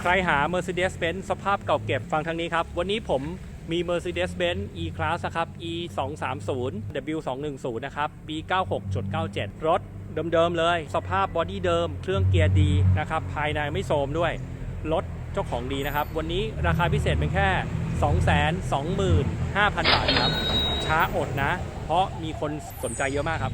ใครหา Mercedes-Benz สภาพเก่าเก็บฟังทางนี้ครับ วันนี้ผมมี Mercedes-Benz E-Class ครับ E 2 3 0 W 2 1 0 นะครับ ปี 96.97 รถเดิมๆเลย สภาพบอดี้เดิม เครื่องเกียร์ดีนะครับ ภายในไม่โทรมด้วย รถเจ้าของดีนะครับ วันนี้ราคาพิเศษเป็นแค่ 225,000 บาทครับ ช้าอดนะ เพราะมีคนสนใจเยอะมากครับ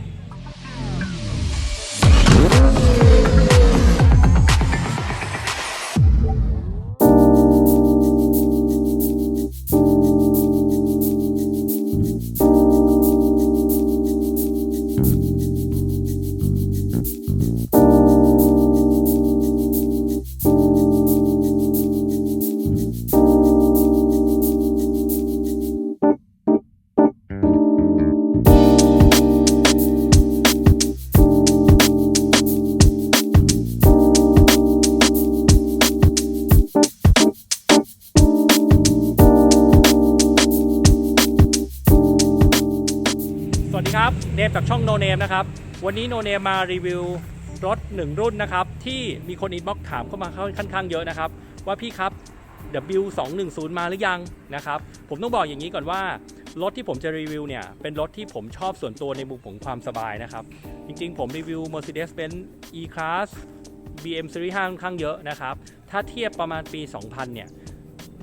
เนมจากช่องโนเนมนะครับ วันนี้โนเนมมารีวิวรถหนึ่งรุ่นนะครับ ที่มีคนอินบ็อกถามเข้ามาค่อนข้างเยอะนะครับ ว่าพี่ครับ W210 มาหรือยังนะครับ ผมต้องบอกอย่างนี้ก่อนว่า รถที่ผมจะรีวิวเนี่ย เป็นรถที่ผมชอบส่วนตัวในมุมของความสบายนะครับ จริงๆ ผมรีวิว Mercedes-Benz E-Class BM Series 5ค่อนข้างเยอะนะครับ ถ้าเทียบประมาณปี 2000 เนี่ย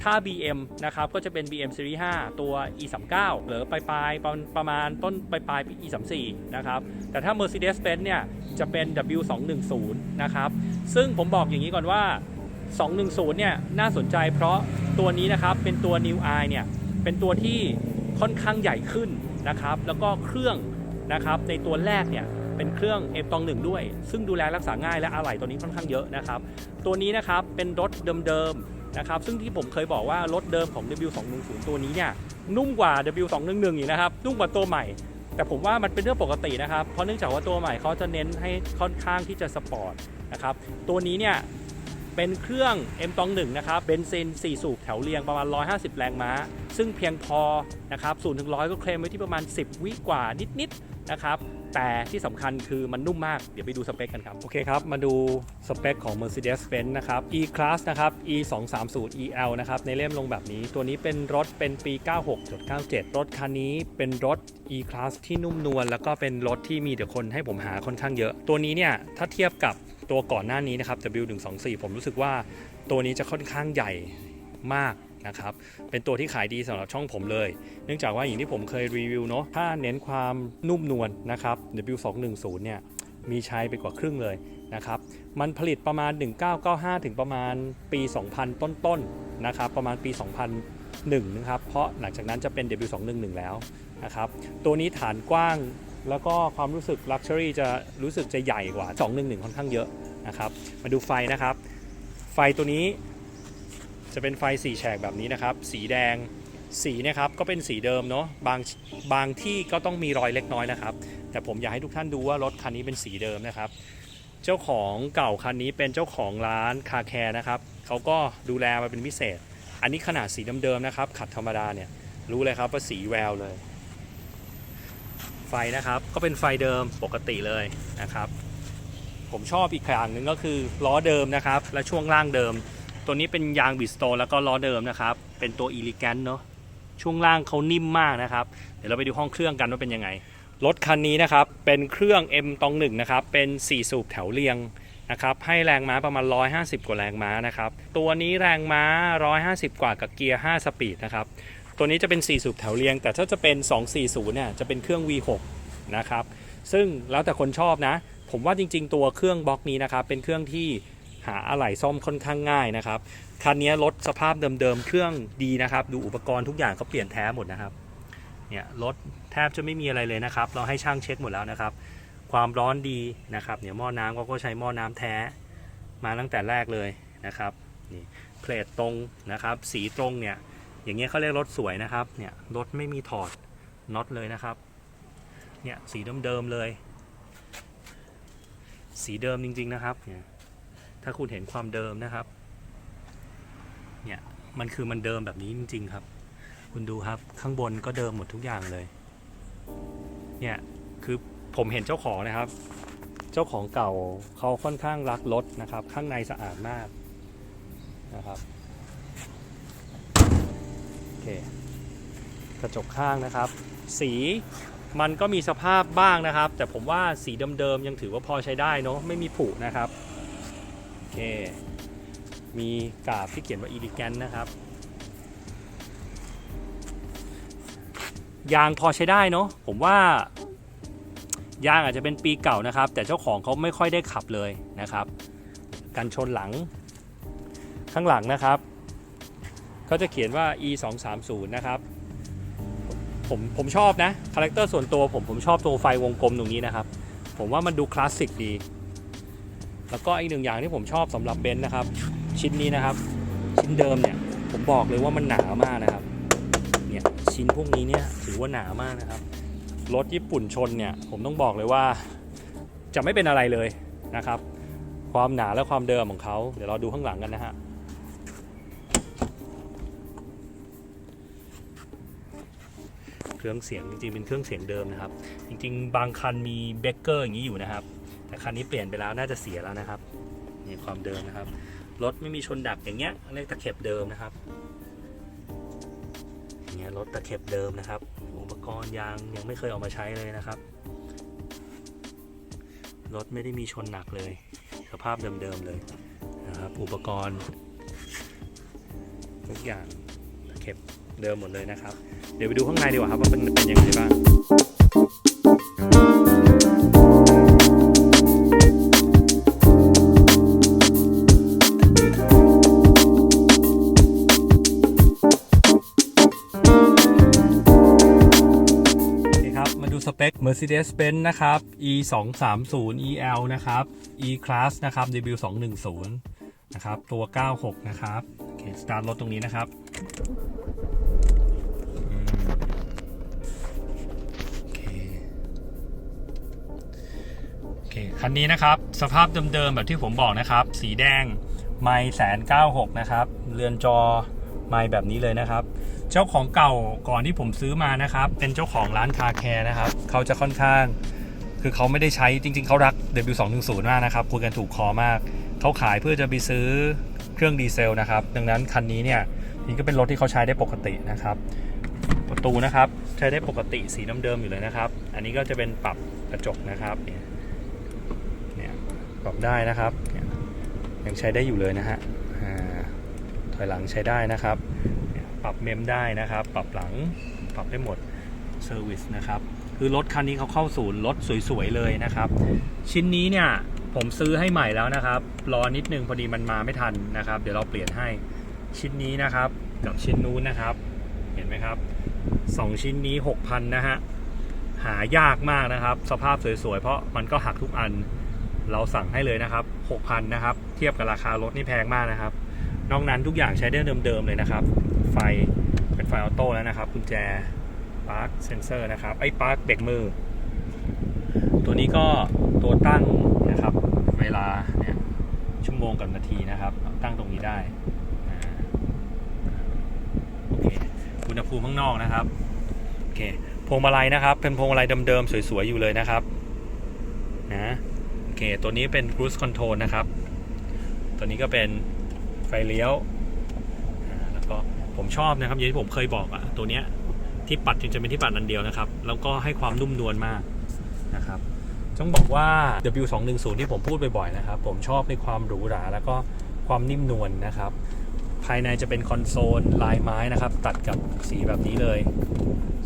ถ้า BM นะครับก็จะเป็น BM Series 5 ตัว E39 หรือปลายปลายประมาณต้นปลายปลาย E34 นะครับแต่ถ้า Mercedes-Benz เนี่ยจะเป็น W210 นะครับซึ่งผมบอกอย่างนี้ก่อนว่า 210 เนี่ยน่าสนใจเพราะตัวนี้นะครับเป็นตัว New i เนี่ยเป็นตัวที่ค่อนข้างใหญ่ขึ้นนะครับแล้วก็เครื่องนะครับในตัวแรกเนี่ยเป็นเครื่อง M ตองหนึ่งด้วย ซึ่งดูแลรักษาง่ายและอะไหล่ตัวนี้ค่อนข้างเยอะนะครับตัวนี้นะครับเป็นรถเดิมๆ นะครับซึ่งที่ผมเคยบอกว่ารถเดิมของ W210 ตัวนี้เนี่ยนุ่มกว่า W211 อีกนะครับนุ่มกว่าตัวใหม่ แต่ผมว่ามันเป็นเรื่องปกตินะครับ เพราะเนื่องจากว่าตัวใหม่เขาจะเน้นให้ค่อนข้างที่จะสปอร์ตนะครับตัวนี้เนี่ยเป็นเครื่อง M ตองหนึ่งนะครับเบนซิน 4 สูบแถวเรียงประมาณ 150 แรงม้า ซึ่งเพียงพอนะครับ0ถึง100 ก็เคลมไว้ที่ประมาณ 10 วิกว่านิดๆนะครับ แต่ที่สำคัญคือมันนุ่มมาก เดี๋ยวไปดูสเปคกันครับ โอเคครับ มาดูสเปคของ Mercedes-Benz นะครับ E-Class นะครับ E 2 3 0 EL นะครับ ในเล่มลงแบบนี้ ตัวนี้เป็นรถเป็นปี 96.97 รถคันนี้เป็นรถ E-Class ที่นุ่มนวลแล้วก็เป็นรถที่มีเดี๋ยวคนให้ผมหาค่อนข้างเยอะ ตัวนี้เนี่ยถ้าเทียบกับตัวก่อนหน้านี้นะครับ W124 ผมรู้สึกว่าตัวนี้จะค่อนข้างใหญ่มาก นะครับเป็นตัวที่ขายดีสำหรับช่องผมเลย เนื่องจากว่าอย่างที่ผมเคยรีวิวเนาะถ้าเน้นความนุ่มนวลนะครับ W210 เนี่ยมีใช้ไปกว่าครึ่งเลยนะครับมันผลิตประมาณ 1995 ถึงประมาณปี 2000 ต้นๆนะครับประมาณปี 2001นะครับเพราะหลังจากนั้นจะเป็น W211 แล้วนะครับตัวนี้ฐานกว้างแล้วก็ความรู้สึก Luxury จะรู้สึกจะใหญ่กว่า 211 ค่อนข้างเยอะนะครับมาดูไฟนะครับ ไฟตัวนี้ จะเป็นไฟสีแฉกแบบนี้นะครับ สีแดงสีนะครับก็เป็นสีเดิมเนาะบางบางที่ก็ต้องมีรอยเล็กน้อยนะครับ แต่ผมอยากให้ทุกท่านดูว่ารถคันนี้เป็นสีเดิมนะครับ เจ้าของเก่าคันนี้เป็นเจ้าของร้านคาแคร์นะครับเขาก็ดูแลมาเป็นพิเศษ อันนี้ขนาดสีเดิมๆนะครับ ขัดธรรมดาเนี่ยรู้เลยครับว่าสีแววเลย ไฟนะครับก็เป็นไฟเดิมปกติเลยนะครับ ผมชอบอีกอย่างหนึ่งก็คือล้อเดิมนะครับ และช่วงล่างเดิม ตัวนี้เป็นยางบิสโตแล้วก็ล้อเดิมนะครับ เป็นตัวอีลิแกนเนาะช่วงล่างเขานิ่มมากนะครับ เดี๋ยวเราไปดูห้องเครื่องกันว่าเป็นยังไง รถคันนี้นะครับ เป็นเครื่อง M ตองหนึ่งนะครับ เป็น 4 สูบแถวเรียงนะครับ ให้แรงม้าประมาณ 150 กว่าแรงม้านะครับ ตัวนี้แรงม้า 150 กว่ากับเกียร์ 5 สปีดนะครับ ตัวนี้จะเป็น 4 สูบแถวเรียง แต่ถ้าจะเป็น 240 เนี่ย จะเป็นเครื่อง V6 นะครับ ซึ่งแล้วแต่คนชอบนะ ผมว่าจริง ๆ ตัวเครื่องบล็อกนี้นะครับ เป็นเครื่องที่ หาอะไหล่ซ่อมค่อนข้างง่ายนะครับ คันนี้รถสภาพเดิมๆ เครื่องดีนะครับ ดูอุปกรณ์ทุกอย่างเขาเปลี่ยนแท้หมดนะครับ เนี่ยรถแทบจะไม่มีอะไรเลยนะครับ เราให้ช่างเช็คหมดแล้วนะครับ ความร้อนดีนะครับ เนี่ยหม้อน้ำเขาก็ใช้หม้อน้ำแท้ มาตั้งแต่แรกเลยนะครับ นี่เพลทตรงนะครับ สีตรงเนี่ย อย่างเงี้ยเขาเรียกรถสวยนะครับ เนี่ยรถไม่มีถอดน็อตเลยนะครับ เนี่ยสีเดิมๆเลย สีเดิมจริงๆนะครับเนี่ย ถ้าคุณเห็นความเดิมนะครับ เนี่ย มันคือมันเดิมแบบนี้จริง ๆ ครับ คุณดูครับข้างบนก็เดิมหมดทุกอย่างเลย เนี่ย คือผมเห็นเจ้าของนะครับ เจ้าของเก่าเขาค่อนข้างรักรถนะครับ ข้างในสะอาดมากนะครับโอเคกระจกข้างนะครับ สีมันก็มีสภาพบ้างนะครับ แต่ผมว่าสีเดิมๆยังถือว่าพอใช้ได้เนาะไม่มีผุนะครับ เค มีกาบที่เขียนว่า elegant นะครับ ยางพอใช้ได้เนาะผมว่ายางอาจจะเป็นปีเก่านะครับ แต่เจ้าของเขาไม่ค่อยได้ขับเลยนะครับ กันชนหลังข้างหลังนะครับเขาจะเขียนว่า e 2 3 0นะครับผมผมชอบนะ คาแรคเตอร์ส่วนตัวผมผมชอบตัวไฟวงกลมตรงนี้นะครับ ผมว่ามันดูคลาสสิกดี แล้วก็อีกหนึ่งอย่างที่ผมชอบสำหรับเบนซ์นะครับ ชิ้นนี้นะครับ ชิ้นเดิมเนี่ยผมบอกเลยว่ามันหนามากนะครับเนี่ยชิ้นพวกนี้เนี่ยถือว่าหนามากนะครับรถญี่ปุ่นชนเนี่ยผมต้องบอกเลยว่าจะไม่เป็นอะไรเลยนะครับ ความหนาและความเดิมของเขาเดี๋ยวเราดูข้างหลังกันนะฮะเครื่องเสียงจริงๆเป็นเครื่องเสียงเดิมนะครับ จริง ๆ บางคันมีเบเกอร์อย่างนี้อยู่นะครับ แต่คันนี้เปลี่ยนไปแล้วน่าจะเสียแล้วนะครับนี่ความเดิมนะครับ รถไม่มีชนดักอย่างเงี้ยเรียกตะเข็บเดิมนะครับอย่างเงี้ยรถตะเข็บเดิมนะครับ อุปกรณ์ยางยังไม่เคยเอามาใช้เลยนะครับ รถไม่ได้มีชนหนักเลย สภาพเดิมๆเลยนะครับ อุปกรณ์ ทุกอย่างตะเข็บเดิมหมดเลยนะครับ เดี๋ยวไปดูข้างในดีกว่าครับว่าเป็นเป็นยังไงบ้าง เปค Mercedes-Benz นะครับ E 2 3 0 EL นะครับ E Class นะครับ W 2 1 0นะครับ ตัว 96 นะครับโอเคสตาร์ทรถตรงนี้นะครับโอเคโอเค คันนี้นะครับ สภาพเดิมๆ แบบที่ผมบอกนะครับ สีแดง ไม่แสนเก้าหกนะครับ เรือนจอไม่แบบนี้เลยนะครับ เจ้าของเก่าก่อนที่ผมซื้อมานะครับ เป็นเจ้าของร้านคาแคร์นะครับ เขาจะค่อนข้าง คือเขาไม่ได้ใช้จริง ๆ เขารัก W210 มากนะครับคุยกันถูกคอมาก เขาขายเพื่อจะไปซื้อเครื่องดีเซลนะครับ ดังนั้นคันนี้เนี่ยนี่ก็เป็นรถที่เขาใช้ได้ปกตินะครับ ประตูนะครับใช้ได้ปกติสีเดิมๆอยู่เลยนะครับ อันนี้ก็จะเป็นปรับกระจกนะครับเนี่ยเนี่ยปรับได้นะครับยังใช้ได้อยู่เลยนะฮะถอยหลังใช้ได้นะครับ ปรับเมมได้นะครับ ปรับหลังปรับได้หมดเซอร์วิสนะครับ คือรถคันนี้เขาเข้าศูนย์รถสวยๆเลยนะครับ ชิ้นนี้เนี่ยผมซื้อให้ใหม่แล้วนะครับ รอนิดนึงพอดีมันมาไม่ทันนะครับ เดี๋ยวเราเปลี่ยนให้ชิ้นนี้นะครับ กับชิ้นนู้นนะครับ เห็นไหมครับสองชิ้นนี้ 6,000 นะฮะ หายากมากนะครับ สภาพสวยๆ เพราะมันก็หักทุกอัน เราสั่งให้เลยนะครับ 6,000 นะครับ เทียบกับราคารถนี่แพงมากนะครับ นอกนั้นทุกอย่างใช้ได้เดิมๆเลยนะครับ ไฟเป็นไฟออโต้แล้วนะครับกุญแจปาร์คเซนเซอร์นะครับไอ้ปาร์คเบรกมือ ตัวนี้ก็ตัวตั้งนะครับเวลาเนี่ยชั่วโมงกับนาทีนะครับ ตั้งตรงนี้ได้โอเคอุณหภูมิข้างนอกนะครับโอเคพวงมาลัยนะครับ เป็นพวงมาลัยเดิมๆสวยๆอยู่เลยนะครับนะโอเคตัวนี้เป็น cruise control นะครับ ตัวนี้ก็เป็น ไฟเลี้ยวแล้วก็ผมชอบนะครับอย่างที่ผมเคยบอกอะตัวเนี้ยที่ปัดจึงจะเป็นที่ปัดอันเดียวนะครับ แล้วก็ให้ความนุ่มนวลมากนะครับต้องบอกว่า W210 ที่ผมพูดบ่อยๆนะครับ ผมชอบในความหรูหรา แล้วก็ความนิ่มนวลนะครับ ภายในจะเป็นคอนโซลลายไม้นะครับ ตัดกับสีแบบนี้เลย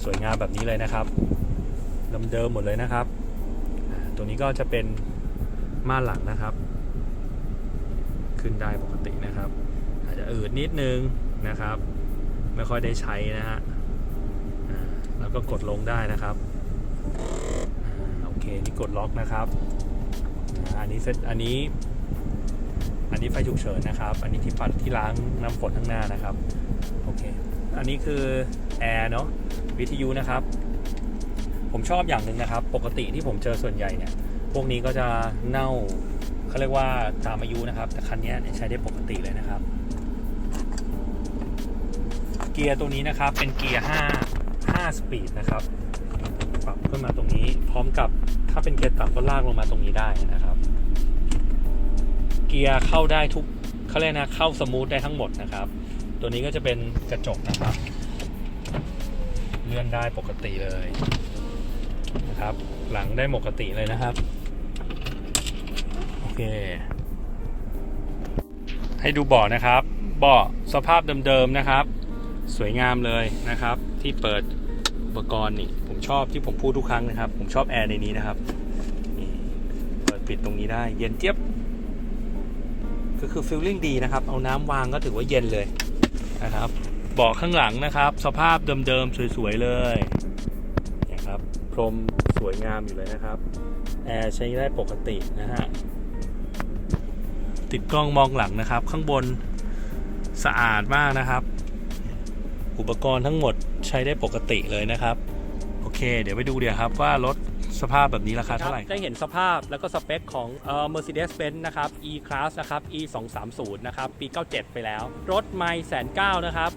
สวยงามแบบนี้เลยนะครับเดิมๆหมดเลยนะครับ ตัวนี้ก็จะเป็นม่านหลังนะครับ ขึ้นได้ปกตินะครับ อาจจะอืดนิดนึงนะครับ ไม่ค่อยได้ใช้นะฮะแล้วก็กดลงได้นะครับโอเคนี่กดล็อกนะครับอันนี้เซตอันนี้ อันนี้ไฟฉุกเฉินนะครับ อันนี้ที่ปัดที่ล้างน้ำฝนข้างหน้านะครับโอเคอันนี้คือแอร์เนาะวิทยุนะครับ ผมชอบอย่างหนึ่งนะครับ ปกติที่ผมเจอส่วนใหญ่เนี่ย พวกนี้ก็จะเน่า เขาเรียกว่าตามอายุนะครับ แต่คันนี้ใช้ได้ปกติเลยนะครับ เกียร์ตัวนี้นะครับเป็นเกียร์ 5 5 สปีดนะครับ ปรับขึ้นมาตรงนี้ พร้อมกับถ้าเป็นเกียร์ต่ำก็ลากลงมาตรงนี้ได้นะครับ เกียร์เข้าได้ทุกเขาเรียกนะเข้าสมูทได้ทั้งหมดนะครับ ตัวนี้ก็จะเป็นกระจกนะครับ เลื่อนได้ปกติเลยนะครับ หลังได้ปกติเลยนะครับ เค ให้ดูเบาะนะครับเบาะสภาพเดิมๆนะครับ สวยงามเลยนะครับ ที่เปิดอุปกรณ์นี่ ผมชอบที่ผมพูดทุกครั้งนะครับ ผมชอบแอร์ในนี้นะครับนี่เปิดปิดตรงนี้ได้ เย็นเจี๊ยบก็คือฟิลลิ่งดีนะครับ เอาน้ำวางก็ถือว่าเย็นเลยนะครับเบาะข้างหลังนะครับ สภาพเดิมๆสวยๆเลยนะครับ พรมสวยงามอยู่เลยนะครับ แอร์ใช้ได้ปกตินะฮะ ติดกล้องมองหลังนะครับ ข้างบนสะอาดมากนะครับ อุปกรณ์ทั้งหมดใช้ได้ปกติเลยนะครับ โอเค เดี๋ยวไปดูเดี๋ยวครับว่ารถสภาพแบบนี้ราคาเท่าไหร่ ได้เห็นสภาพแล้วก็สเปคของเอ่อ Mercedes-Benz นะครับ E-Class นะครับ E 2 3 0 นะครับ ปี 97 ไปแล้ว รถไม่แสนเก้านะครับ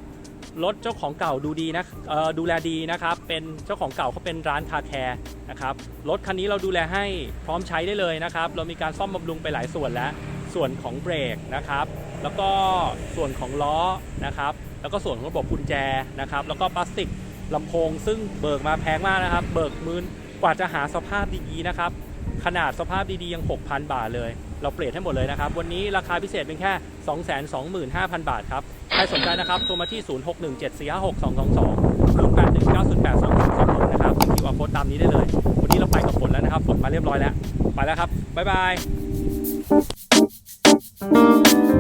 รถเจ้าของเก่าดูดีนะเอ่อดูแลดีนะครับ เป็นเจ้าของเก่าเขาเป็นร้านคาแคร์นะครับ รถคันนี้เราดูแลให้พร้อมใช้ได้เลยนะครับ เรามีการซ่อมบำรุงไปหลายส่วนแล้ว ส่วนของเบรกนะครับ แล้วก็ส่วนของล้อนะครับ แล้วก็ส่วนของระบบกุญแจนะครับ แล้วก็พลาสติกลำโพง ซึ่งเบิกมาแพงมากนะครับ เบิกมื่นกว่าจะหาสภาพดีๆนะครับ ขนาดสภาพดีๆยัง 6,000 บาทเลย เราเปลี่ยนให้หมดเลยนะครับ วันนี้ราคาพิเศษเป็นแค่ 225,000 บาทครับ ใครสนใจนะครับโทรมาที่ 0617456222 0819082326นะครับคิวอาร์โค้ดตามนี้ได้เลย วันนี้เราไปกับฝนแล้วนะครับ ฝนมาเรียบร้อยแล้ว ไปแล้วครับ บ๊ายบาย Thank you.